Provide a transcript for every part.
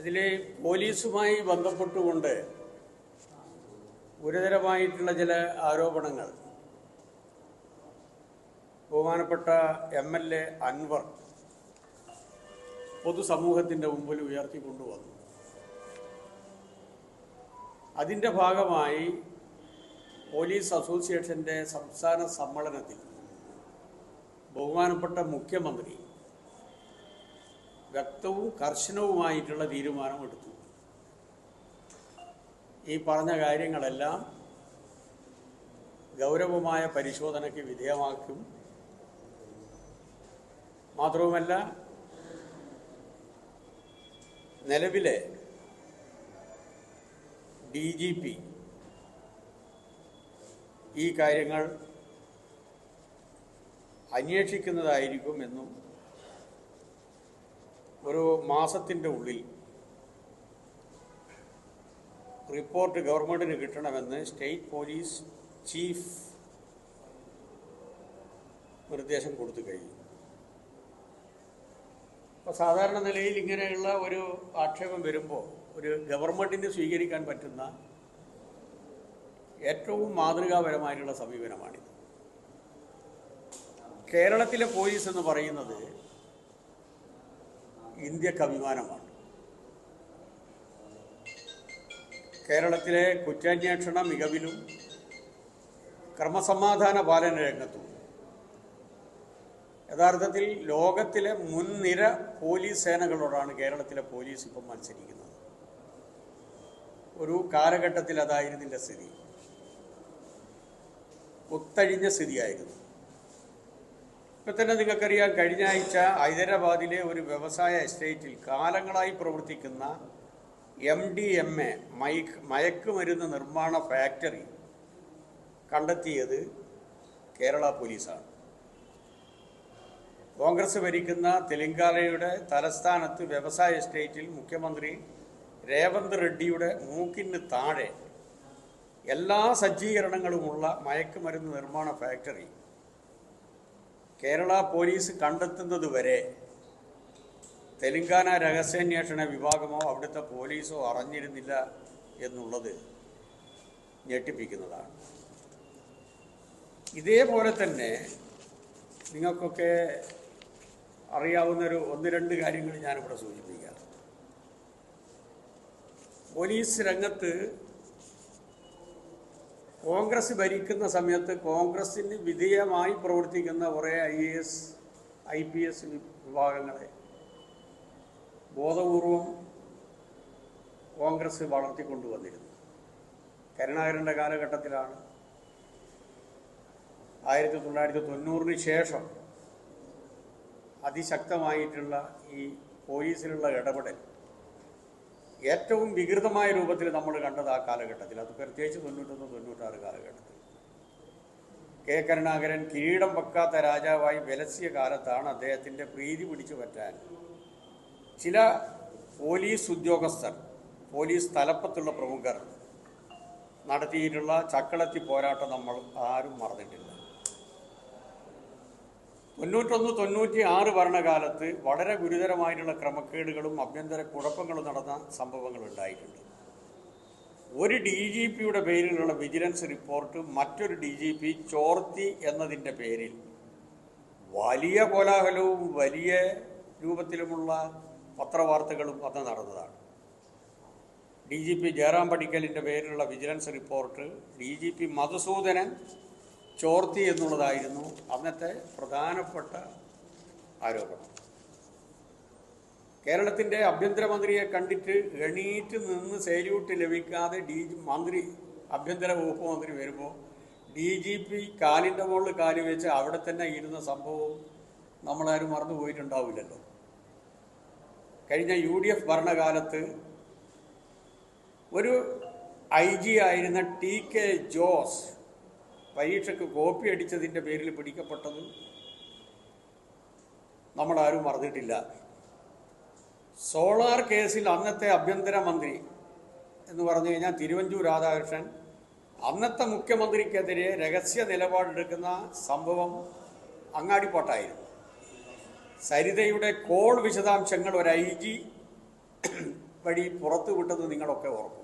അതിൽ പോലീസുമായി ബന്ധപ്പെട്ടുകൊണ്ട് ഗുരുതരമായിട്ടുള്ള ചില ആരോപണങ്ങൾ. ബഹുമാനപ്പെട്ട എം എൽ എ അൻവർ പൊതുസമൂഹത്തിന്റെ മുമ്പിൽ ഉയർത്തിക്കൊണ്ടുവന്നു. അതിന്റെ ഭാഗമായി പോലീസ് അസോസിയേഷന്റെ സംസ്ഥാന സമ്മേളനത്തിൽ ബഹുമാനപ്പെട്ട മുഖ്യമന്ത്രി വ്യക്തവും കർശനവുമായിട്ടുള്ള തീരുമാനം എടുത്തു ഈ പറഞ്ഞ കാര്യങ്ങളെല്ലാം ഗൗരവമായ പരിശോധനയ്ക്ക് വിധേയമാക്കും. മാത്രവുമല്ല നിലവിലെ ഡി ജി പി ഈ കാര്യങ്ങൾ അന്വേഷിക്കുന്നതായിരിക്കും എന്നും ഒരു മാസത്തിന്റെ ഉള്ളിൽ റിപ്പോർട്ട് ഗവൺമെന്റിന് കിട്ടണമെന്ന് സ്റ്റേറ്റ് പോലീസ് ചീഫ് നിർദ്ദേശം കൊടുത്തു കഴിഞ്ഞു. അപ്പോൾ സാധാരണ നിലയിൽ ഇങ്ങനെയുള്ള ഒരു ആക്ഷേപം വരുമ്പോൾ ഒരു ഗവൺമെന്റിന് സ്വീകരിക്കാൻ പറ്റുന്ന ഏറ്റവും മാതൃകാപരമായിട്ടുള്ള സമീപനമാണിത്. കേരളത്തിലെ പോലീസ് എന്ന് പറയുന്നത് ഇന്ത്യയ്ക്ക് അഭിമാനമാണ്. കേരളത്തിലെ കുറ്റാന്വേഷണ മികവിലും ക്രമസമാധാന പാലന രംഗത്തും യഥാർത്ഥത്തിൽ ലോകത്തിലെ മുൻനിര പോലീസ് സേനകളോടാണ് കേരളത്തിലെ പോലീസ് ഇപ്പം മത്സരിക്കുന്നത്. ഒരു കാലഘട്ടത്തിൽ അതായിരുന്നില്ല സ്ഥിതി. ഒത്തഴിഞ്ഞ സ്ഥിതിയായിരുന്നു. ഇപ്പം തന്നെ നിങ്ങൾക്കറിയാം കഴിഞ്ഞ ആഴ്ച ഹൈദരാബാദിലെ ഒരു വ്യവസായ എസ്റ്റേറ്റിൽ കാലങ്ങളായി പ്രവർത്തിക്കുന്ന എം ഡി എം എ മയക്ക് മയക്കുമരുന്ന് നിർമ്മാണ ഫാക്ടറി കണ്ടെത്തിയത് കേരള പോലീസാണ്. കോൺഗ്രസ് ഭരിക്കുന്ന തെലങ്കാനയുടെ തലസ്ഥാനത്ത് വ്യവസായ എസ്റ്റേറ്റിൽ മുഖ്യമന്ത്രി രേവന്ത് റെഡ്ഡിയുടെ മൂക്കിന് താഴെ എല്ലാ സജ്ജീകരണങ്ങളുമുള്ള മയക്കുമരുന്ന് നിർമ്മാണ ഫാക്ടറി കേരള പോലീസ് കണ്ടെത്തുന്നത് വരെ തെലങ്കാന രഹസ്യാന്വേഷണ വിഭാഗമോ അവിടുത്തെ പോലീസോ അറിഞ്ഞിരുന്നില്ല എന്നുള്ളത് ഞെട്ടിപ്പിക്കുന്നതാണ്. ഇതേപോലെ തന്നെ നിങ്ങൾക്കൊക്കെ അറിയാവുന്നൊരു ഒന്ന് രണ്ട് കാര്യങ്ങൾ ഞാനിവിടെ സൂചിപ്പിക്കാം. പോലീസ് രംഗത്ത് കോൺഗ്രസ് ഭരിക്കുന്ന സമയത്ത് കോൺഗ്രസിന് വിധേയമായി പ്രവർത്തിക്കുന്ന കുറേ I A S I P S വിഭാഗങ്ങളെ ബോധപൂർവം കോൺഗ്രസ് വളർത്തിക്കൊണ്ടുവന്നിരുന്നു. കരുണാകരന്റെ കാലഘട്ടത്തിലാണ് ആയിരത്തി തൊള്ളായിരത്തി തൊണ്ണൂറിന് ശേഷം അതിശക്തമായിട്ടുള്ള ഈ പോലീസിലുള്ള ഇടപെടൽ. ഏറ്റവും വികൃതമായ രൂപത്തിൽ നമ്മൾ കണ്ടത് ആ കാലഘട്ടത്തിൽ. അത് പ്രത്യേകിച്ച് തൊണ്ണൂറ്റൊന്ന് തൊണ്ണൂറ്റാറ് കാലഘട്ടത്തിൽ. കെ. കരുണാകരൻ കിരീടം വെക്കാത്ത രാജാവായി വിലസിയ കാലത്താണ് അദ്ദേഹത്തിന്റെ പ്രീതി പിടിച്ചു പറ്റാൻ. ചില പോലീസ് ഉദ്യോഗസ്ഥർ പോലീസ് തലപ്പത്തുള്ള പ്രമുഖർ നടത്തിയിട്ടുള്ള ചക്കളത്തി പോരാട്ടം നമ്മൾ ആരും മറന്നിട്ടില്ല. തൊണ്ണൂറ്റൊന്ന് തൊണ്ണൂറ്റി ആറ് ഭരണകാലത്ത് വളരെ ഗുരുതരമായിട്ടുള്ള ക്രമക്കേടുകളും ആഭ്യന്തര കുഴപ്പങ്ങളും നടന്ന സംഭവങ്ങൾ ഉണ്ടായിട്ടുണ്ട്. ഒരു ഡി ജി പിയുടെ പേരിലുള്ള വിജിലൻസ് റിപ്പോർട്ട് മറ്റൊരു ഡി ജി പി ചോർത്തി എന്നതിന്റെ പേരിൽ വലിയ കോലാഹലവും വലിയ രൂപത്തിലുമുള്ള പത്രവാർത്തകളും അന്ന് നടന്നതാണ്. ഡി ജി പി ജയറാം പടിക്കലിന്റെ പേരിലുള്ള vigilance report D G P Madhusoodanan ചോർത്തി എന്നുള്ളതായിരുന്നു അന്നത്തെ പ്രധാനപ്പെട്ട ആരോപണം. കേരളത്തിന്റെ ആഭ്യന്തരമന്ത്രിയെ കണ്ടിട്ട് എണീറ്റ് നിന്ന് സേല്യൂട്ട് ലഭിക്കാതെ ഡി മന്ത്രി ആഭ്യന്തര വകുപ്പ് മന്ത്രി വരുമ്പോൾ ഡി ജി പി കാലിന്റെ മുകളിൽ കാലി വെച്ച് അവിടെ തന്നെ ഇരുന്ന സംഭവം നമ്മളാരും മറന്നു പോയിട്ടുണ്ടാവില്ലല്ലോ. കഴിഞ്ഞ യു ഡി എഫ് ഭരണകാലത്ത് ഒരു ഐ ജി ആയിരുന്ന ടി കെ ജോസ് പരീക്ഷയ്ക്ക് കോപ്പി അടിച്ചതിന്റെ പേരിൽ പിടിക്കപ്പെട്ടത് നമ്മളാരും മറന്നിട്ടില്ല. സോളാർ കേസിൽ അന്നത്തെ ആഭ്യന്തരമന്ത്രി എന്ന് പറഞ്ഞു കഴിഞ്ഞാൽ തിരുവഞ്ചൂർ രാധാകൃഷ്ണൻ അന്നത്തെ മുഖ്യമന്ത്രിക്കെതിരെ രഹസ്യ നിലപാടെടുക്കുന്ന സംഭവം അങ്ങാടിപ്പോട്ടായിരുന്നു സരിതയുടെ കോൾ വിശദാംശങ്ങൾ ഒരു ഐ ജി വഴി പുറത്തു വിട്ടത് നിങ്ങളൊക്കെ ഓർക്കും.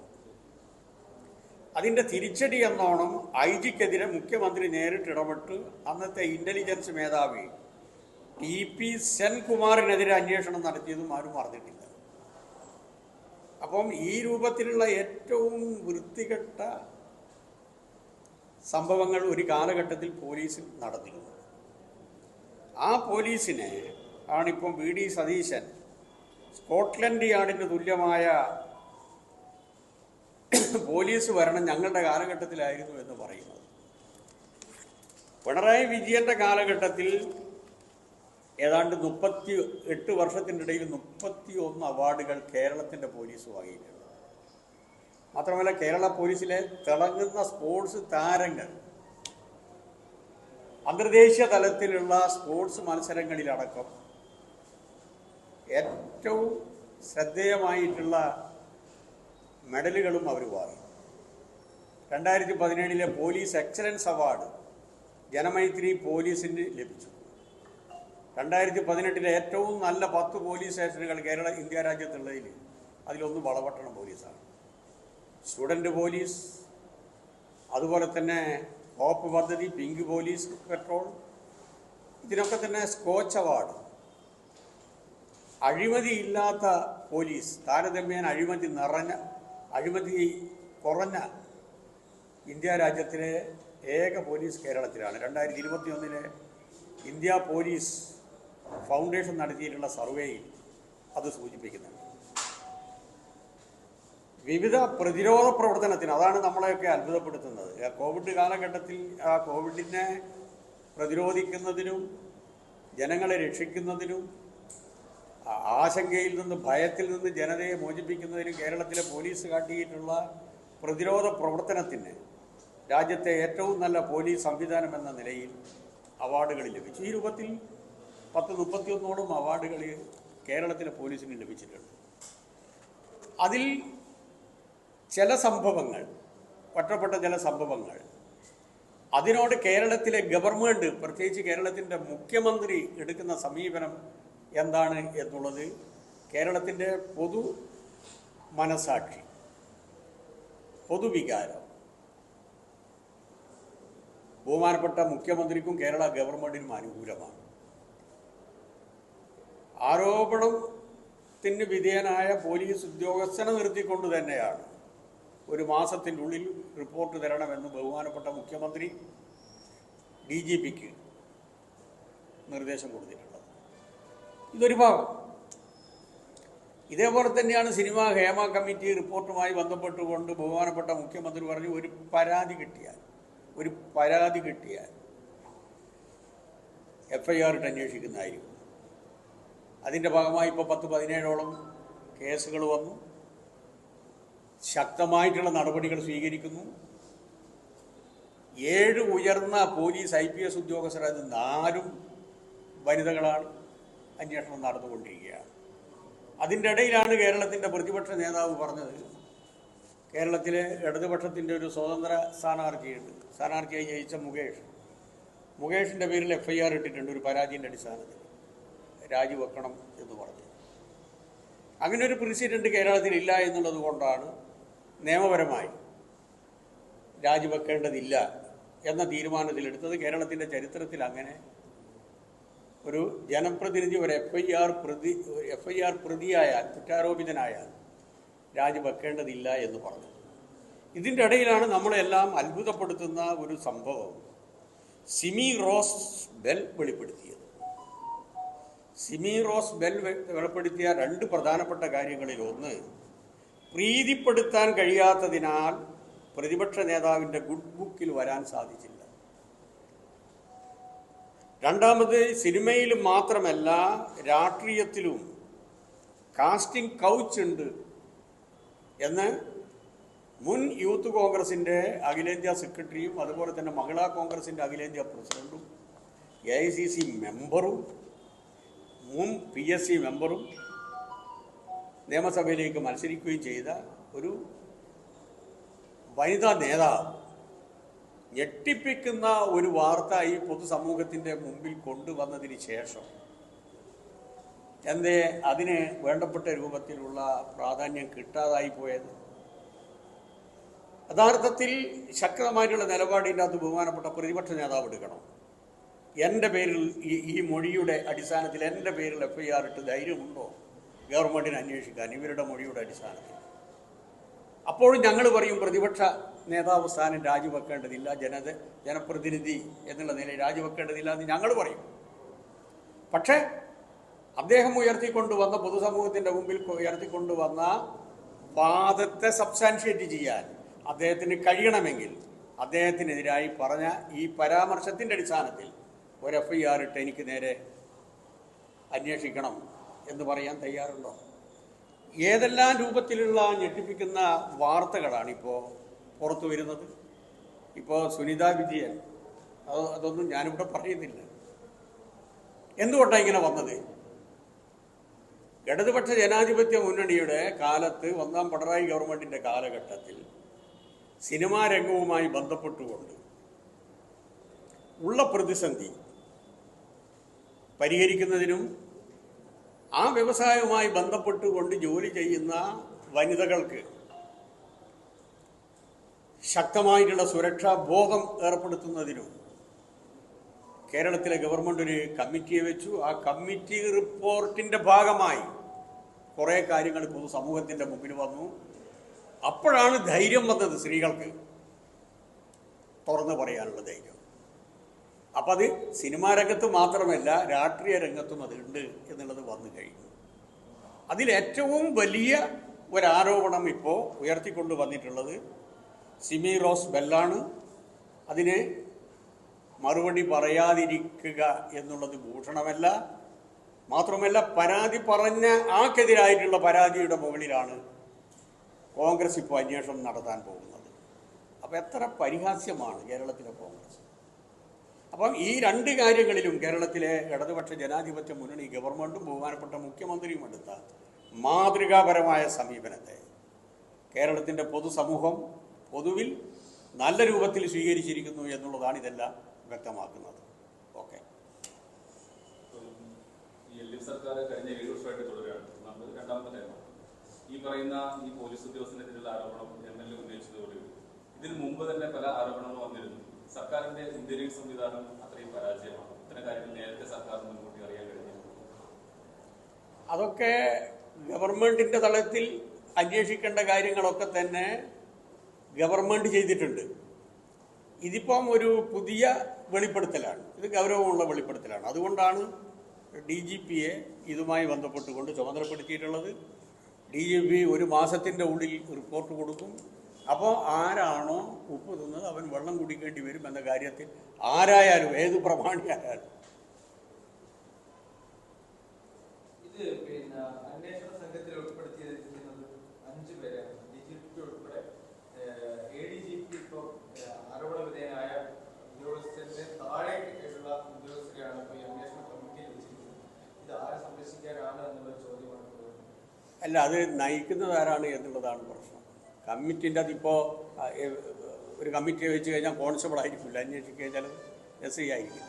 അതിന്റെ തിരിച്ചടി എന്നോണം ഐ ജിക്കെതിരെ മുഖ്യമന്ത്രി നേരിട്ട് ഇടപെട്ട് അന്നത്തെ ഇന്റലിജൻസ് മേധാവി ടി പി സെൻകുമാറിനെതിരെ അന്വേഷണം നടത്തിയതും ആരും മറന്നിട്ടില്ല അപ്പം ഈ രൂപത്തിലുള്ള ഏറ്റവും വൃത്തികെട്ട സംഭവങ്ങൾ ഒരു കാലഘട്ടത്തിൽ പോലീസിൽ നടന്നിരുന്നു. ആ പോലീസിനെ ആണിപ്പം വി ഡി സതീശൻ സ്കോട്ട്ലൻഡ് യാർഡിന് തുല്യമായ പോലീസ് ഭരണം ഞങ്ങളുടെ കാലഘട്ടത്തിലായിരുന്നു എന്ന് പറയുന്നത്. പിണറായി വിജയന്റെ കാലഘട്ടത്തിൽ ഏതാണ്ട് മുപ്പത്തി എട്ട് വർഷത്തിന്റെ ഇടയിൽ മുപ്പത്തി ഒന്ന് അവാർഡുകൾ കേരളത്തിന്റെ പോലീസ് വാങ്ങിയിട്ടുണ്ട്. മാത്രമല്ല കേരള പോലീസിലെ തിളങ്ങുന്ന സ്പോർട്സ് താരങ്ങൾ അന്തർദേശീയ തലത്തിലുള്ള സ്പോർട്സ് മത്സരങ്ങളിലടക്കം ഏറ്റവും ശ്രദ്ധേയമായിട്ടുള്ള മെഡലുകളും അവർ വാങ്ങി. രണ്ടായിരത്തി പതിനേഴിലെ പോലീസ് എക്സലൻസ് അവാർഡ് ജനമൈത്രി പോലീസിന് ലഭിച്ചു. രണ്ടായിരത്തി പതിനെട്ടിലെ ഏറ്റവും നല്ല പത്ത് പോലീസ് സ്റ്റേഷനുകൾ കേരള ഇന്ത്യ രാജ്യത്തുള്ളതിൽ അതിലൊന്ന് വളപട്ടണം പോലീസാണ്. സ്റ്റുഡന്റ് പോലീസ് അതുപോലെ തന്നെ ഹോപ്പ് പദ്ധതി പിങ്ക് പോലീസ് പെട്രോൾ ഇതിനൊക്കെ തന്നെ സ്കോച്ച് അവാർഡ്. അഴിമതിയില്ലാത്ത പോലീസ് താരതമ്യേന അഴിമതി നിറഞ്ഞ അഴിമതി കുറഞ്ഞ ഇന്ത്യ രാജ്യത്തിലെ ഏക പോലീസ് കേരളത്തിലാണ്. രണ്ടായിരത്തി ഇരുപത്തി ഒന്നിലെ ഇന്ത്യ പോലീസ് ഫൗണ്ടേഷൻ നടത്തിയിട്ടുള്ള സർവേയിൽ അത് സൂചിപ്പിക്കുന്നുണ്ട്. വിവിധ പ്രതിരോധ പ്രവർത്തനത്തിന് അതാണ് നമ്മളെയൊക്കെ അത്ഭുതപ്പെടുത്തുന്നത്. കോവിഡ് കാലഘട്ടത്തിൽ ആ കോവിഡിനെ പ്രതിരോധിക്കുന്നതിനും ജനങ്ങളെ രക്ഷിക്കുന്നതിനും ആശങ്കയിൽ നിന്ന് ഭയത്തിൽ നിന്ന് ജനതയെ മോചിപ്പിക്കുന്നതിനും കേരളത്തിലെ പോലീസ് കാട്ടിയിട്ടുള്ള പ്രതിരോധ പ്രവർത്തനത്തിന് രാജ്യത്തെ ഏറ്റവും നല്ല പോലീസ് സംവിധാനം എന്ന നിലയിൽ അവാർഡുകൾ ലഭിച്ചു. ഈ രൂപത്തിൽ പത്ത് മുപ്പത്തിയൊന്നോളം അവാർഡുകൾ കേരളത്തിലെ പോലീസിന് ലഭിച്ചിട്ടുണ്ട്. അതിൽ ചില സംഭവങ്ങൾ ഒറ്റപ്പെട്ട ചില സംഭവങ്ങൾ. അതിനോട് കേരളത്തിലെ ഗവൺമെന്റ് പ്രത്യേകിച്ച് കേരളത്തിന്റെ മുഖ്യമന്ത്രി എടുക്കുന്ന സമീപനം എന്താണ് എന്നുള്ളത് കേരളത്തിന്റെ പൊതു മനസാക്ഷി പൊതുവികാരം ബഹുമാനപ്പെട്ട മുഖ്യമന്ത്രിക്കും കേരള ഗവൺമെന്റിനും അനുകൂലമാണ്. ആരോപണത്തിന് വിധേയനായ പോലീസ് ഉദ്യോഗസ്ഥനെ നിർത്തിക്കൊണ്ട് തന്നെയാണ് ഒരു മാസത്തിന്റെ ഉള്ളിൽ റിപ്പോർട്ട് തരണമെന്ന് ബഹുമാനപ്പെട്ട മുഖ്യമന്ത്രി ഡി ജി പിക്ക് നിർദ്ദേശം കൊടുത്തിട്ടുള്ളത് ഇതൊരു ഭാഗം. ഇതേപോലെ തന്നെയാണ് സിനിമ ഹേമ കമ്മിറ്റി റിപ്പോർട്ടുമായി ബന്ധപ്പെട്ടുകൊണ്ട് ബഹുമാനപ്പെട്ട മുഖ്യമന്ത്രി പറഞ്ഞു ഒരു പരാതി കിട്ടിയാൽ ഒരു പരാതി കിട്ടിയാൽ എഫ് ഐ ആർ ഇട്ട് അന്വേഷിക്കുന്നതായിരിക്കും. അതിന്റെ ഭാഗമായി ഇപ്പോൾ പത്ത് പതിനേഴോളം കേസുകൾ വന്നു. ശക്തമായിട്ടുള്ള നടപടികൾ സ്വീകരിക്കുന്നു. ഏഴ് ഉയർന്ന പോലീസ് ഐ പി എസ് ഉദ്യോഗസ്ഥർ നാലും വനിതകളാണ്. അന്വേഷണം നടന്നുകൊണ്ടിരിക്കുകയാണ്. അതിന്റെ ഇടയിലാണ് കേരളത്തിന്റെ പ്രതിപക്ഷ നേതാവ് പറഞ്ഞത്. കേരളത്തിലെ ഇടതുപക്ഷത്തിന്റെ ഒരു സ്വതന്ത്ര സ്ഥാനാർത്ഥിയുണ്ട്. സ്ഥാനാർത്ഥിയായി ജയിച്ച മുകേഷ്. മുകേഷിന്റെ പേരിൽ എഫ് ഐ ആർ ഇട്ടിട്ടുണ്ട് ഒരു പരാതിന്റെ അടിസ്ഥാനത്തിൽ. രാജിവെക്കണം എന്ന് പറഞ്ഞു. അങ്ങനെ ഒരു പ്രസിഡന്റ് കേരളത്തിൽ ഇല്ല എന്നുള്ളത് കൊണ്ടാണ് നിയമപരമായി രാജിവെക്കേണ്ടതില്ല എന്ന തീരുമാനത്തിലെടുത്തത്. കേരളത്തിന്റെ ചരിത്രത്തിൽ അങ്ങനെ ഒരു ജനപ്രതിനിധി ഒരു എഫ് ഐ ആർ പ്രതി എഫ് ഐ ആർ പ്രതിയായാൽ കുറ്റാരോപിതനായാൽ രാജിവെക്കേണ്ടതില്ല എന്ന് പറഞ്ഞു. ഇതിന്റെ ഇടയിലാണ് നമ്മളെല്ലാം അത്ഭുതപ്പെടുത്തുന്ന ഒരു സംഭവം സിമി റോസ് ബെൽ വെളിപ്പെടുത്തിയത്. സിമി റോസ് ബെൽ വെളിപ്പെടുത്തിയ രണ്ട് പ്രധാനപ്പെട്ട കാര്യങ്ങളിൽ ഒന്ന് പ്രീതിപ്പെടുത്താൻ കഴിയാത്തതിനാൽ പ്രതിപക്ഷ നേതാവിന്റെ ഗുഡ് ബുക്കിൽ വരാൻ സാധിച്ചില്ല. രണ്ടാമത് സിനിമയിൽ മാത്രമല്ല രാഷ്ട്രീയത്തിലും കാസ്റ്റിംഗ് കൗച്ച് ഉണ്ട് എന്ന് മുൻ യൂത്ത് കോൺഗ്രസിന്റെ അഖിലേന്ത്യാ സെക്രട്ടറിയും അതുപോലെ തന്നെ മഹിളാ കോൺഗ്രസിന്റെ അഖിലേന്ത്യാ പ്രസിഡന്റും എ ഐ സി സി മെമ്പറും മുൻ പി എസ് സി മെമ്പറും നിയമസഭയിലേക്ക് മത്സരിക്കുകയും ചെയ്ത ഒരു വനിതാ നേതാവ് ഞെട്ടിപ്പിക്കുന്ന ഒരു വാർത്ത ഈ പൊതുസമൂഹത്തിന്റെ മുമ്പിൽ കൊണ്ടുവന്നതിന് ശേഷം എന്തേ അതിന് വേണ്ടപ്പെട്ട രൂപത്തിലുള്ള പ്രാധാന്യം കിട്ടാതായി പോയത്? യഥാർത്ഥത്തിൽ ശക്തമായിട്ടുള്ള നിലപാടിന്റെ അകത്ത് ബഹുമാനപ്പെട്ട പ്രതിപക്ഷ നേതാവ് എടുക്കണം. എന്റെ പേരിൽ ഈ ഈ മൊഴിയുടെ അടിസ്ഥാനത്തിൽ എന്റെ പേരിൽ എഫ് ഐ ആർ ഇട്ട് ധൈര്യമുണ്ടോ? ഗവൺമെന്റിന് അന്വേഷിക്കാൻ ഇവരുടെ മൊഴിയുടെ അടിസ്ഥാനത്തിൽ. അപ്പോഴും ഞങ്ങൾ പറയും പ്രതിപക്ഷ നേതാവ് സ്ഥാനം രാജിവെക്കേണ്ടതില്ല ജനത ജനപ്രതിനിധി എന്നുള്ള നിലയിൽ രാജിവെക്കേണ്ടതില്ല എന്ന് ഞങ്ങൾ പറയും. പക്ഷേ അദ്ദേഹം ഉയർത്തിക്കൊണ്ടുവന്ന പൊതുസമൂഹത്തിന്റെ മുമ്പിൽ ഉയർത്തിക്കൊണ്ടുവന്ന വാദത്തെ സബ്സ്റ്റാൻഷിയേറ്റ് ചെയ്യാൻ അദ്ദേഹത്തിന് കഴിയണമെങ്കിൽ അദ്ദേഹത്തിനെതിരായി പറഞ്ഞ ഈ പരാമർശത്തിന്റെ അടിസ്ഥാനത്തിൽ ഒരു എഫ് ഐ ആർ ഇട്ട് എനിക്ക് നേരെ അന്വേഷിക്കണം എന്ന് പറയാൻ തയ്യാറുണ്ടോ? ഏതെല്ലാം രൂപത്തിലുള്ള ഞെട്ടിപ്പിക്കുന്ന വാർത്തകളാണ് ഇപ്പോൾ പുറത്തു വരുന്നത്? ഇപ്പോൾ സുനിത വിജയൻ അത് അതൊന്നും ഞാനിവിടെ പറയുന്നില്ല. എന്തുകൊണ്ടാണ് ഇങ്ങനെ വന്നത്? ഇടതുപക്ഷ ജനാധിപത്യ മുന്നണിയുടെ കാലത്ത് ഒന്നാം പിണറായി ഗവൺമെന്റിന്റെ കാലഘട്ടത്തിൽ സിനിമാ രംഗവുമായി ബന്ധപ്പെട്ടുകൊണ്ട് ഉള്ള പ്രതിസന്ധി പരിഹരിക്കുന്നതിനും ആ വ്യവസായവുമായി ബന്ധപ്പെട്ടുകൊണ്ട് ജോലി ചെയ്യുന്ന വനിതകൾക്ക് ശക്തമായിട്ടുള്ള സുരക്ഷാ ബോധം ഏർപ്പെടുത്തുന്നതിനും കേരളത്തിലെ ഗവൺമെന്റ് ഒരു കമ്മിറ്റിയെ വെച്ചു. ആ കമ്മിറ്റി റിപ്പോർട്ടിന്റെ ഭാഗമായി കുറേ കാര്യങ്ങൾ പൊതുസമൂഹത്തിന്റെ മുമ്പിൽ വന്നു. അപ്പോഴാണ് ധൈര്യം വന്നത് സ്ത്രീകൾക്ക് തുറന്നു പറയാനുള്ള ധൈര്യം. അപ്പം അത് സിനിമാ രംഗത്ത് മാത്രമല്ല രാഷ്ട്രീയ രംഗത്തും അതുണ്ട് എന്നുള്ളത് വന്നു കഴിഞ്ഞു. അതിലേറ്റവും വലിയ ഒരാരോപണം ഇപ്പോൾ ഉയർത്തിക്കൊണ്ട് വന്നിട്ടുള്ളത് സിമി റോസ് ബെല്ലാണ്. അതിന് മറുപടി പറയാതിരിക്കുക എന്നുള്ളത് ഭൂഷണമല്ല. മാത്രമല്ല പരാതി പറഞ്ഞ ആക്കെതിരായിട്ടുള്ള പരാതിയുടെ മുകളിലാണ് കോൺഗ്രസ് ഇപ്പോൾ അന്വേഷണം നടത്താൻ പോകുന്നത്. അപ്പോൾ എത്ര പരിഹാസ്യമാണ് കേരളത്തിലെ കോൺഗ്രസ്. അപ്പം ഈ രണ്ട് കാര്യങ്ങളിലും കേരളത്തിലെ ഇടതുപക്ഷ ജനാധിപത്യ മുന്നണി ഗവൺമെന്റും ബഹുമാനപ്പെട്ട മുഖ്യമന്ത്രിയും എടുത്ത മാതൃകാപരമായ സമീപനത്തെ കേരളത്തിന്റെ പൊതുസമൂഹം പൊതുവിൽ നല്ല രൂപത്തിൽ സ്വീകരിച്ചിരിക്കുന്നു എന്നുള്ളതാണ് ഇതെല്ലാം വ്യക്തമാക്കുന്നത്. ഓക്കെ. സർക്കാർ കഴിഞ്ഞ ഈ പറയുന്ന ഈ പോലീസ് ഉദ്യോഗസ്ഥനെതിരെയുള്ള ആരോപണം എം എൽ എ ഇതിനു മുമ്പ് തന്നെ പല ആരോപണങ്ങളും വന്നിരുന്നു. സർക്കാരിന്റെ ഇന്ത്യൻ സംവിധാനം അത്രയും പരാജയമാണ്. ഇത്തരം കാര്യങ്ങൾ നേരത്തെ സർക്കാർ മുൻകൂട്ടി അറിയാൻ കഴിഞ്ഞു അതൊക്കെ ഗവൺമെന്റിന്റെ തലത്തിൽ അന്വേഷിക്കേണ്ട കാര്യങ്ങളൊക്കെ തന്നെ ഗവൺമെന്റ് ചെയ്തിട്ടുണ്ട്. ഇതിപ്പം ഒരു പുതിയ വെളിപ്പെടുത്തലാണ്. ഇത് ഗൗരവമുള്ള വെളിപ്പെടുത്തലാണ്. അതുകൊണ്ടാണ് ഡി ജി പിയെ ഇതുമായി ബന്ധപ്പെട്ടുകൊണ്ട് ചുമതലപ്പെടുത്തിയിട്ടുള്ളത്. ഡി ജി പി ഒരു മാസത്തിന്റെ ഉള്ളിൽ റിപ്പോർട്ട് കൊടുക്കും. അപ്പോൾ ആരാണോ ഉപ്പ് തിന്നത് അവൻ വെള്ളം കുടിക്കേണ്ടി വരും എന്ന കാര്യത്തിൽ ആരായാലും ഏത് പ്രമാണിയായാലും. അല്ല അത് നയിക്കുന്നത് ആരാണ് എന്നുള്ളതാണ് പ്രശ്നം. കമ്മിറ്റിന്റെ അതിപ്പോൾ ഒരു കമ്മിറ്റിയെ വെച്ച് കഴിഞ്ഞാൽ കോൺസ്റ്റബിൾ ആയിരിക്കില്ല. അന്വേഷിക്കുക കഴിഞ്ഞാൽ എസ് ഐ ആയിരിക്കും.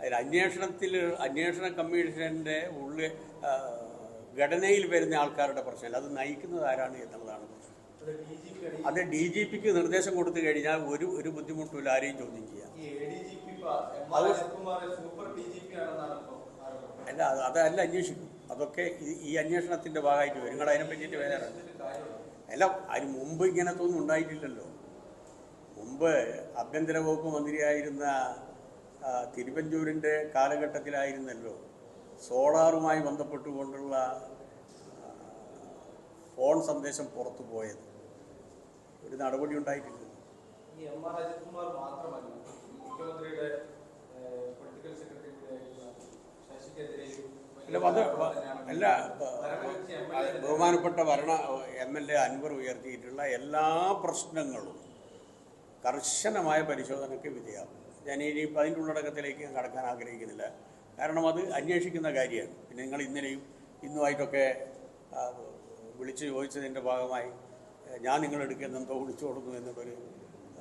അതിൽ അന്വേഷണത്തിൽ അന്വേഷണ കമ്മീഷന്റെ ഉള്ളിൽ ഘടനയിൽ വരുന്ന ആൾക്കാരുടെ പ്രശ്നമല്ല. അത് നയിക്കുന്നത് ആരാണ് എന്നുള്ളതാണ് പ്രശ്നം. അത് ഡി ജി പിക്ക് നിർദ്ദേശം കൊടുത്തു കഴിഞ്ഞാൽ ഒരു ഒരു ബുദ്ധിമുട്ടില്ല ആരെയും ചോദ്യം ചെയ്യാം അല്ല അത് അതല്ല അന്വേഷിക്കും. അതൊക്കെ ഈ- അന്വേഷണത്തിന്റെ അന്വേഷണത്തിന്റെ ഭാഗമായിട്ട് വരും. നിങ്ങൾ അതിനെ പറ്റിയിട്ട് വേറെ അല്ല അതിന് മുമ്പ് ഇങ്ങനത്തെ ഒന്നും ഉണ്ടായിട്ടില്ലല്ലോ. മുമ്പ് ആഭ്യന്തര വകുപ്പ് മന്ത്രിയായിരുന്ന തിരുവഞ്ചൂരിന്റെ കാലഘട്ടത്തിലായിരുന്നല്ലോ സോളാറുമായി ബന്ധപ്പെട്ടുകൊണ്ടുള്ള ഫോൺ സന്ദേശം പുറത്തു പോയത്. ഒരു നടപടി ഉണ്ടായിട്ടില്ല മാത്രമല്ല മുഖ്യമന്ത്രിയുടെ പൊളിറ്റിക്കൽ സെക്രട്ടറി ശശിക്കെതിരെയും അല്ല അത് അല്ല ബഹുമാനപ്പെട്ട ഭരണ എം എൽ എ അൻവർ ഉയർത്തിയിട്ടുള്ള എല്ലാ പ്രശ്നങ്ങളും കർശനമായ പരിശോധനയ്ക്ക് വിധേയമാകും. ഞാൻ ഇനി അതിന്റെ ഉള്ളടക്കത്തിലേക്ക് ഞാൻ കടക്കാൻ ആഗ്രഹിക്കുന്നില്ല. കാരണം അത് അന്വേഷിക്കുന്ന കാര്യമാണ്. പിന്നെ നിങ്ങൾ ഇന്നലെയും ഇന്നുമായിട്ടൊക്കെ വിളിച്ച് ചോദിച്ചതിന്റെ ഭാഗമായി ഞാൻ നിങ്ങളെടുക്കുന്ന എന്തോ വിളിച്ചു കൊടുക്കുന്നു എന്നുള്ളൊരു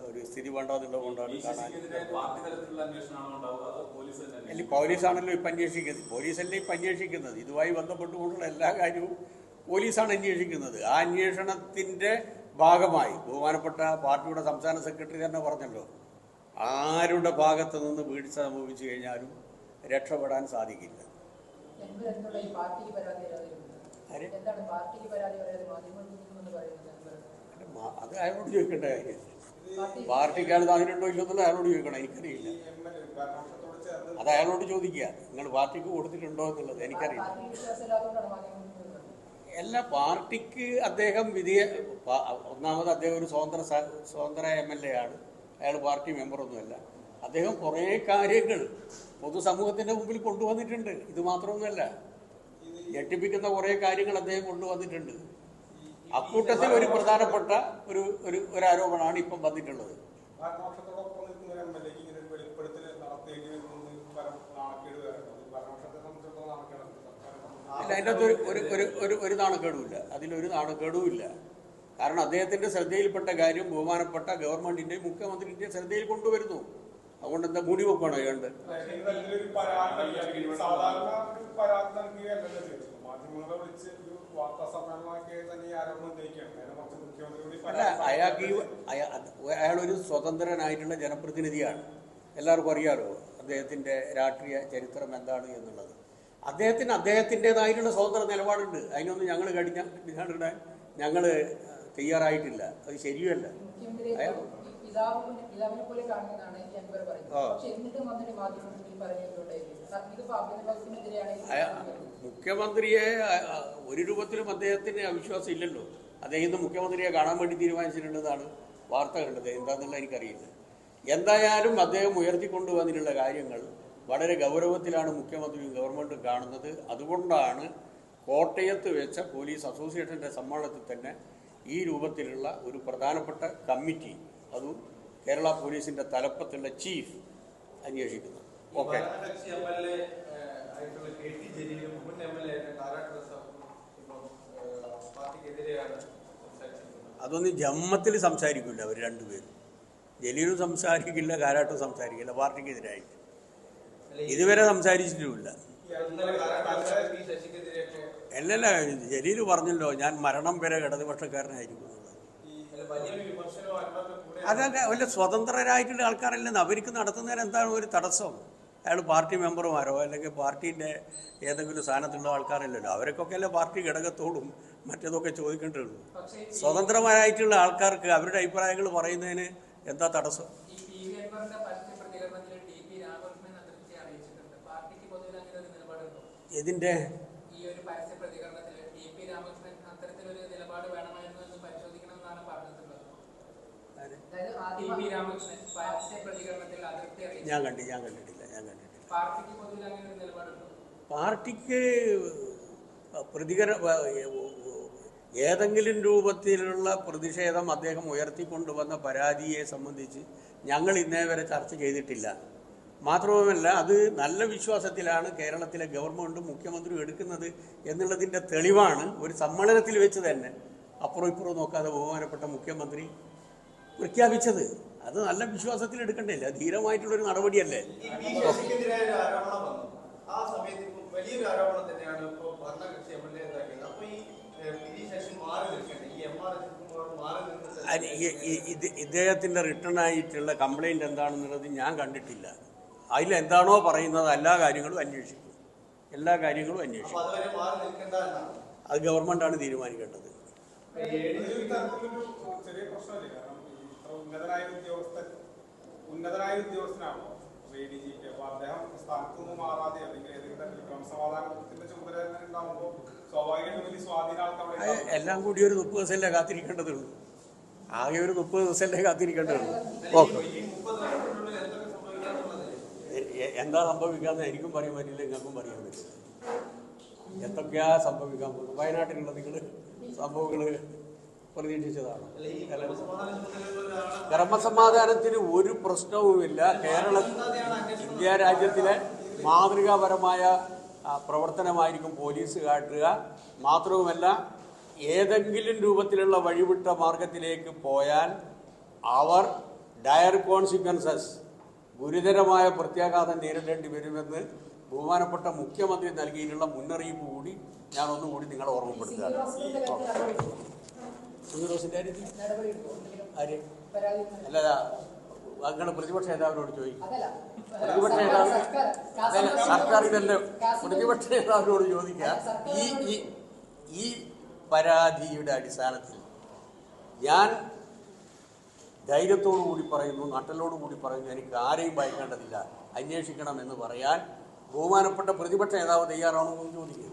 ഒരു സ്ഥിതി വേണ്ടാന്നുള്ളത് കൊണ്ടാണ് കാണാൻ അല്ല? പോലീസാണല്ലോ ഇപ്പം അന്വേഷിക്കുന്നത്. പോലീസല്ലേ ഇപ്പം അന്വേഷിക്കുന്നത്. ഇതുമായി ബന്ധപ്പെട്ടുകൊണ്ടുള്ള എല്ലാ കാര്യവും പോലീസാണ് അന്വേഷിക്കുന്നത്. ആ അന്വേഷണത്തിന്റെ ഭാഗമായി ബഹുമാനപ്പെട്ട പാർട്ടിയുടെ സംസ്ഥാന സെക്രട്ടറി തന്നെ പറഞ്ഞല്ലോ ആരുടെ ഭാഗത്ത് നിന്ന് വീഴ്ച സംഭവിച്ചു കഴിഞ്ഞാലും രക്ഷപ്പെടാൻ സാധിക്കില്ല. അത് അയാളോട് ചോദിക്കേണ്ട കാര്യം? പാർട്ടി പാർട്ടിക്കാണ് അതിനുണ്ടോ ഇല്ലെന്നുള്ള അയാളോട് ചോദിക്കണം. എനിക്കറിയില്ല. അത് അയാളോട് ചോദിക്കുക. നിങ്ങൾ പാർട്ടിക്ക് കൊടുത്തിട്ടുണ്ടോ എന്നുള്ളത് എനിക്കറിയില്ല. എല്ലാ പാർട്ടിക്ക് അദ്ദേഹം വിധിയെ ഒന്നാമത് അദ്ദേഹം ഒരു സ്വതന്ത്ര സ്വതന്ത്ര എം എൽ എ ആണ് അയാൾ പാർട്ടി മെമ്പറൊന്നുമല്ല. അദ്ദേഹം കുറേ കാര്യങ്ങൾ പൊതുസമൂഹത്തിന്റെ മുമ്പിൽ കൊണ്ടുവന്നിട്ടുണ്ട്. ഇത് മാത്രമൊന്നുമല്ല ഞെട്ടിപ്പിക്കുന്ന കുറേ കാര്യങ്ങൾ അദ്ദേഹം കൊണ്ടുവന്നിട്ടുണ്ട്. അക്കൂട്ടത്തിൽ ഒരു പ്രധാനപ്പെട്ട ഒരു ഒരു ഒരു ആരോപണമാണ് ഇപ്പം വന്നിട്ടുള്ളത്. അല്ല അതിന്റെ അകത്ത് ഒരു ഒരു ഒരു ഒരു നാണക്കേടുമില്ല. അതിലൊരു നാണക്കേടുമില്ല. കാരണം അദ്ദേഹത്തിന്റെ ശ്രദ്ധയിൽപ്പെട്ട കാര്യം ബഹുമാനപ്പെട്ട ഗവൺമെന്റിന്റെ മുഖ്യമന്ത്രിന്റെ ശ്രദ്ധയിൽ കൊണ്ടുവരുന്നു. അതുകൊണ്ട് എന്താ മുടി വെക്കണോ അയാണ്ട് സാധാരണ അല്ല അയാൾക്ക് ഈ അയാളൊരു സ്വതന്ത്രനായിട്ടുള്ള ജനപ്രതിനിധിയാണ്. എല്ലാവർക്കും അറിയാലോ അദ്ദേഹത്തിന്റെ രാഷ്ട്രീയ ചരിത്രം എന്താണ് എന്നുള്ളത്. അദ്ദേഹത്തിന് അദ്ദേഹത്തിന്റെതായിട്ടുള്ള സ്വതന്ത്ര നിലപാടുണ്ട്. അതിനൊന്നും ഞങ്ങൾ കടിഞ്ഞ ഞങ്ങൾ തയ്യാറായിട്ടില്ല. അത് ശരിയല്ല അയാൾ- പിതാവിനെ പോലെ കാണുന്നതാണ് പറയുന്നത്. പക്ഷെ എന്നിട്ടും വന്നിട്ട് ഇതിപ്പോ മുഖ്യമന്ത്രിയെ ഒരു രൂപത്തിലും അദ്ദേഹത്തിന് അവിശ്വാസം ഇല്ലല്ലോ. അദ്ദേഹം ഇന്ന് മുഖ്യമന്ത്രിയെ കാണാൻ വേണ്ടി തീരുമാനിച്ചിട്ടുണ്ടെന്നാണ് വാർത്ത കണ്ടത്. എന്താണെന്നുള്ള എനിക്കറിയില്ല. എന്തായാലും അദ്ദേഹം ഉയർത്തിക്കൊണ്ടുവന്നിട്ടുള്ള കാര്യങ്ങൾ വളരെ ഗൗരവത്തിലാണ് മുഖ്യമന്ത്രിയും ഗവൺമെന്റും കാണുന്നത്. അതുകൊണ്ടാണ് കോട്ടയത്ത് വെച്ച പോലീസ് അസോസിയേഷന്റെ സമ്മേളനത്തിൽ തന്നെ ഈ രൂപത്തിലുള്ള ഒരു പ്രധാനപ്പെട്ട കമ്മിറ്റി അതും കേരള പോലീസിന്റെ തലപ്പത്തുള്ള ചീഫ് അന്വേഷിക്കുന്നു. ഓക്കെ. അതൊന്നും ജമ്മത്തിൽ സംസാരിക്കില്ല അവർ രണ്ടുപേരും. ജലീലും സംസാരിക്കില്ല കാരാട്ടും സംസാരിക്കില്ല പാർട്ടിക്കെതിരായിട്ട്. ഇതുവരെ സംസാരിച്ചിട്ടുമില്ല. അല്ലല്ല ജലീൽ പറഞ്ഞല്ലോ ഞാൻ മരണം വരെ ഇടതുപക്ഷക്കാരനായിരിക്കും അതൊക്കെ വല്ല സ്വതന്ത്രരായിട്ടുള്ള ആൾക്കാരല്ലെന്ന് അവർക്ക് നടത്തുന്നതിന് എന്താണ് ഒരു തടസ്സം? അയാൾ പാർട്ടി മെമ്പർമാരോ അല്ലെങ്കിൽ പാർട്ടീന്റെ ഏതെങ്കിലും സ്ഥാനത്തുള്ള ആൾക്കാരല്ലല്ലോ. അവരൊക്കെ അല്ലേ പാർട്ടി ഘടകത്തോടും മറ്റേതൊക്കെ ചോദിക്കേണ്ടതുള്ളൂ. സ്വതന്ത്രമായിട്ടുള്ള ആൾക്കാർക്ക് അവരുടെ അഭിപ്രായങ്ങൾ പറയുന്നതിന് എന്താ തടസ്സം? ഈ പി വി അൻവറിന്റെ പരസ്യ പ്രതികരണത്തിൽ ടി പി രാമകൃഷ്ണൻ അതൃപ്തി അറിയിച്ചിട്ടുണ്ട് പാർട്ടിക്ക് പൊതുവിൽ അങ്ങനെ ഒരു നിലപാടുണ്ടോ ഇതിന്റെ ഈ ഒരു പരസ്യ പ്രതികരണത്തിൽ ടി പി രാമകൃഷ്ണൻ അത്തരത്തിലൊരു നിലപാട് വേണമായിരുന്നു എന്ന് പരിശോധിക്കണമെന്നാണ് പറഞ്ഞിട്ടുള്ളത് ടി പി രാമകൃഷ്ണൻ പരസ്യ പ്രതികരണത്തിൽ അതൃപ്തി അറിയിച്ചു ഞാൻ കണ്ടി ഞാൻ കണ്ടിട്ടില്ല ഞാൻ കണ്ടിട്ടില്ല. പാർട്ടിക്ക് പ്രതികര ഏതെങ്കിലും രൂപത്തിലുള്ള പ്രതിഷേധം അദ്ദേഹം ഉയർത്തിക്കൊണ്ടുവന്ന പരാതിയെ സംബന്ധിച്ച് ഞങ്ങൾ ഇന്നേ വരെ ചർച്ച ചെയ്തിട്ടില്ല. മാത്രവുമല്ല അത് നല്ല വിശ്വാസത്തിലാണ് കേരളത്തിലെ ഗവൺമെന്റും മുഖ്യമന്ത്രിയും എടുക്കുന്നത് എന്നുള്ളതിന്റെ തെളിവാണ് ഒരു സമ്മേളനത്തിൽ വെച്ച് തന്നെ അപ്പുറം ഇപ്പുറം നോക്കാതെ ബഹുമാനപ്പെട്ട മുഖ്യമന്ത്രി പ്രഖ്യാപിച്ചത്. അത് നല്ല വിശ്വാസത്തിൽ എടുക്കണ്ടേ. ധീരമായിട്ടുള്ളൊരു നടപടിയല്ലേ? ആ സമയത്ത് ഇപ്പം വലിയൊരു ആരോപണം തന്നെയാണ് ഇപ്പോൾ ഭരണകക്ഷി എം എൽ എ ഇതാക്കിയത് അപ്പൊ ഈ ഏഹ്, പി ശശി മാറി നിൽക്കേണ്ടത് ഈ എം ആർ ഇദ്ദേഹത്തിന്റെ റിട്ടേൺ ആയിട്ടുള്ള കംപ്ലൈന്റ് എന്താണെന്നുള്ളത് ഞാൻ കണ്ടിട്ടില്ല. അതിലെന്താണോ പറയുന്നത് എല്ലാ കാര്യങ്ങളും അന്വേഷിക്കും. എല്ലാ കാര്യങ്ങളും അന്വേഷിക്കും. അതുവരെ മാറി നിൽക്കേണ്ട എന്നാണ്. അത് ഗവൺമെന്റാണ് തീരുമാനിക്കേണ്ടത്. ഒരു ചെറിയ പ്രശ്നമല്ലേ? കാരണം ഉന്നതനായ ഉദ്യോഗസ്ഥൻ ഉന്നതനായ ഉദ്യോഗസ്ഥനാണോ? എ ഡി ജി പി അപ്പൊ അദ്ദേഹം സ്ഥാനത്തുനിന്ന് മാറാതെ അല്ലെങ്കിൽ ഏതെങ്കിലും തരത്തിൽ ക്രമസമാധാനത്തിന്റെ ചുമതല തന്നെ സ്വാഭാവികമായിട്ടും വലിയ സ്വാധീനം ഉണ്ടാവും. എല്ലാം കൂടി ഒരു മുപ്പത് ദിവസമല്ലേ കാത്തിരിക്കേണ്ടതുള്ളൂ ആകെ ഒരു മുപ്പത് ദിവസമല്ലേ കാത്തിരിക്കേണ്ടതുള്ളൂ ഓക്കെ. എന്താ സംഭവിക്കാന്ന് എനിക്കും പറയാൻ പറ്റില്ല നിങ്ങൾക്കും പറയാൻ പറ്റില്ല. എന്തൊക്കെയാ സംഭവിക്കാൻ പോകുന്നത്? വയനാട്ടിലുള്ള നിങ്ങൾ സംഭവങ്ങൾ പ്രതീക്ഷിച്ചതാണ് ക്രമസമാധാനത്തിന് ഒരു പ്രശ്നവുമില്ല. കേരള ഇന്ത്യ രാജ്യത്തിലെ മാതൃകാപരമായ പ്രവർത്തനമായിരിക്കും പോലീസ് കാട്ടുക. മാത്രവുമല്ല ഏതെങ്കിലും രൂപത്തിലുള്ള വഴിവിട്ട മാർഗത്തിലേക്ക് പോയാൽ അവർ ഡയർ കോൺസിക്വൻസസ് ഗുരുതരമായ പ്രത്യാഘാതം നേരിടേണ്ടി വരുമെന്ന് ബഹുമാനപ്പെട്ട മുഖ്യമന്ത്രി നൽകിയിട്ടുള്ള മുന്നറിയിപ്പ് കൂടി ഞാൻ ഒന്നുകൂടി നിങ്ങളെ ഓർമ്മപ്പെടുത്തുകയാണ്. കാര്യത്തിൽ ആര്? നിങ്ങൾ പ്രതിപക്ഷ നേതാവിനോട് ചോദിക്കും. പ്രതിപക്ഷ നേതാവ് സർക്കാർ ഇതല്ല. പ്രതിപക്ഷ നേതാവിനോട് ചോദിക്കുക. ഈ ഈ ഈ പരാതിയുടെ അടിസ്ഥാനത്തിൽ ഞാൻ ധൈര്യത്തോടു കൂടി പറയുന്നു നട്ടലോടു കൂടി പറയുന്നു എനിക്ക് ആരെയും ഭയക്കേണ്ടതില്ല. അന്വേഷിക്കണം എന്ന് പറയാൻ ബഹുമാനപ്പെട്ട പ്രതിപക്ഷ നേതാവ് തയ്യാറാണോ എന്ന് ചോദിക്കുന്നു